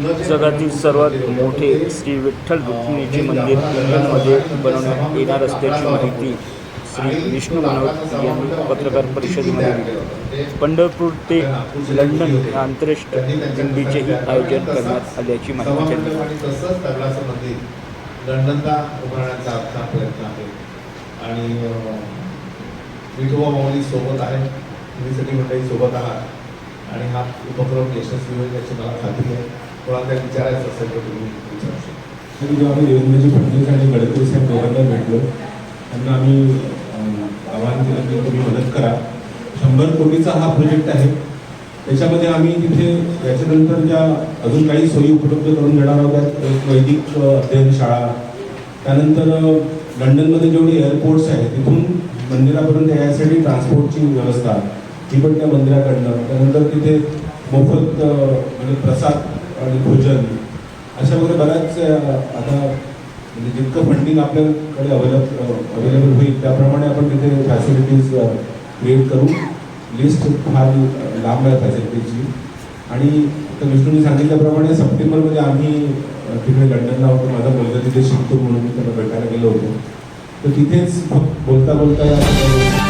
जगातील सर्वात मोठे श्री विठ्ठल रुक्मिणीचे मंदिर इंग्लंडमध्ये बनवण्यात येणार असल्याची माहिती श्री विष्णू मनोहर यांनी पत्रकार परिषदेमध्ये दिली. पंढरपूर ते लंडन या आंतरराष्ट्रीय दिंडीचेही आयोजन करण्यात आल्याची माहिती त्यांनी दिली. आणि लंडनला उभारण्याचा आमचा प्रयत्न आहे. आणि विठोबा माऊली सोबत आहे तुम्ही सगळी मंडळी सोबत आहात. आणि हा उपक्रम यशस्वी होईल याची मला खात्री आहे. कोणाला काही विचारायचं असेल तर तुम्ही विचारू शकता. जेव्हा आम्ही देवेंद्रजी फडणवीस आणि गडकरी साहेब दोघांना भेटलो त्यांना आम्ही आवाहन केलं की तुम्ही मदत करा. शंभर कोटीचा हा प्रोजेक्ट आहे. त्याच्यामध्ये आम्ही तिथे याच्यानंतर ज्या अजून काही सोयी उपलब्ध करून देणार आहोत एक वैदिक अध्ययन शाळा. त्यानंतर लंडनमध्ये जेवढी एअरपोर्ट्स आहेत तिथून मंदिरापर्यंत यायसाठी ट्रान्सपोर्टची व्यवस्था ही पण त्या मंदिराकडनं. त्यानंतर तिथे मोफत म्हणजे प्रसाद आणि भोजन अशा वगैरे बऱ्याच आता म्हणजे जितकं फंडिंग आपल्याकडे अवेलेबल अवेलेबल होईल त्याप्रमाणे आपण तिथे फॅसिलिटीज क्रिएट करू. लिस्ट फार लांब आहे फॅसिलिटीजची आणि आता विष्णूने सांगितल्याप्रमाणे सप्टेंबरमध्ये आम्ही तिकडे लंडनला होतो. माझा मुलगा तिथे शिकतो म्हणून मी त्याला भेटायला गेलो होतो. तर तिथेच बोलता बोलता या